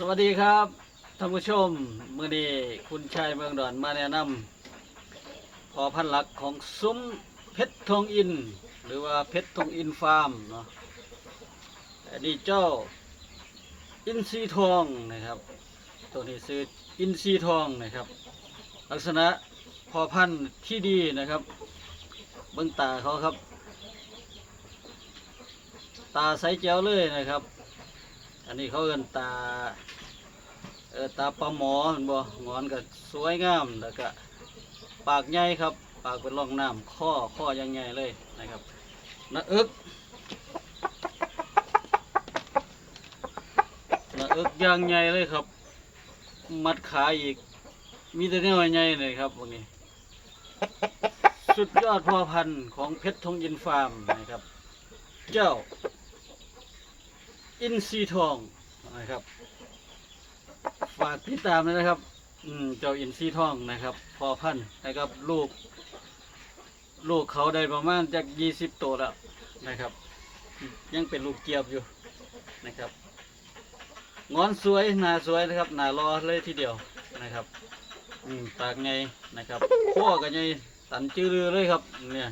สวัสดีครับท่านผู้ชมเมื่อนี้คุณชัยเมืองดอนมาแนะนำพอพันธุ์หลักของซุ้มเพชรทองอิน หรือว่าเพชรทองอินฟาร์มเนาะอันนี้เจ้าอินซีทองนะครับตัวนี้ซื้ออินซีทองนะครับ ลักษณะพอพันธุ์ที่ดีนะครับ เบื้องตาเขาครับ ตาใสแจ๋วเลยนะครับ อันนี้เขาเอินตาเออตาปลาหมอเห็นบ่งอนก็สวยงามแล้วก็ปากใหญ่ครับ ปากเป็นร่องน้ำข้อข้อยังใหญ่เลยนะครับน้าอึกน้าอึกยางใหญ่เลยครับ มัดขาอีก มีแต่เนื้อใหญ่เลยครับวันนี้ สุดยอดพ่อพันธุ์ของเพชรทองอินฟาร์มนะครับ เจ้า อินซีทองนะครับฝากติดตามเลยนะครับ อืมเจ้าอินซีทองนะครับ พอพันนะครับลูก ลูกเขาได้ประมาณจากยี่สิบตัวแล้วนะครับ ยังเป็นลูกเกียบอยู่นะครับงอนสวยหน้าสวยนะครับหน้ารอเลยทีเดียวนะครับ อืมปากไงนะครับข้อกันไงตันจื้อเลยครับ เนี่ย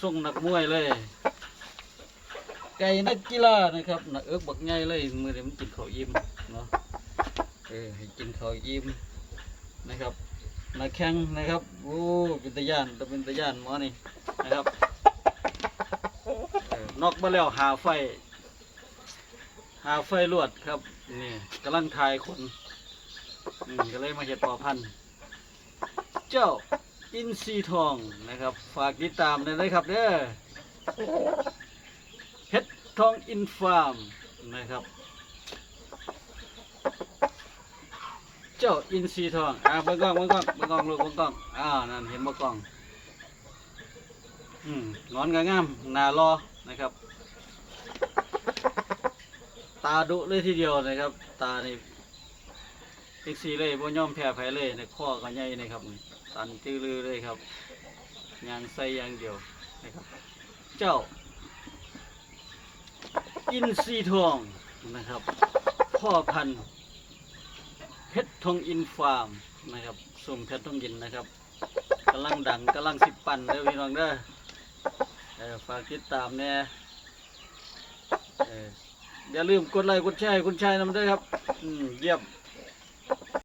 ส่งนักมวยเลย ไก่นักกีฬานะครับนักเอิกบักใหญ่เลยมือเดี๋ยวมันกินข้าวอิ่มเนาะเออให้กินข้าวอิ่มนะครับนักแข่งนะครับโอ้เป็นตะย่านตะเป็นตะย่านหมอนี่นะครับนอกมาแล้วหาไฟ หาไฟลวดครับนี่กำลังทายคนอืมก็เลยมาเห็ดปอพันเจ้าอินซีทองนะครับ ฝากติดตามเลยนะครับเด้อ ทองอินฟาร์มนะครับ เจ้าอินซีทองอ่าเบิ่งกล้องเบิ่งกล้องเบิ่งกล้องลูกเบิ่งกล้องอ้านั่นเห็นบ่กล้องอืมงอนก็งามหน้ารอนะครับ ตาดุเลยทีเดียวนะครับ ตานี่เอกซีเลยบ่ยอมแพ้ไผเลยในข้อก็ใหญ่นะครับตันตื้อเลยครับยางใส่ยางเดียวนะครับ เจ้า อินซีทองนะครับ พ่อพันธุ์เพชรทองอินฟาร์มนะครับสุ่มเพชรทองอินนะครับกำลังดังกำลังสิบปันเด้อพี่น้องเด้อเออฝากติดตามเนี่ยเอออย่าลืมกดไลค์กดแชร์ให้คุณชายนำด้วยครับ อืมเยี่ยม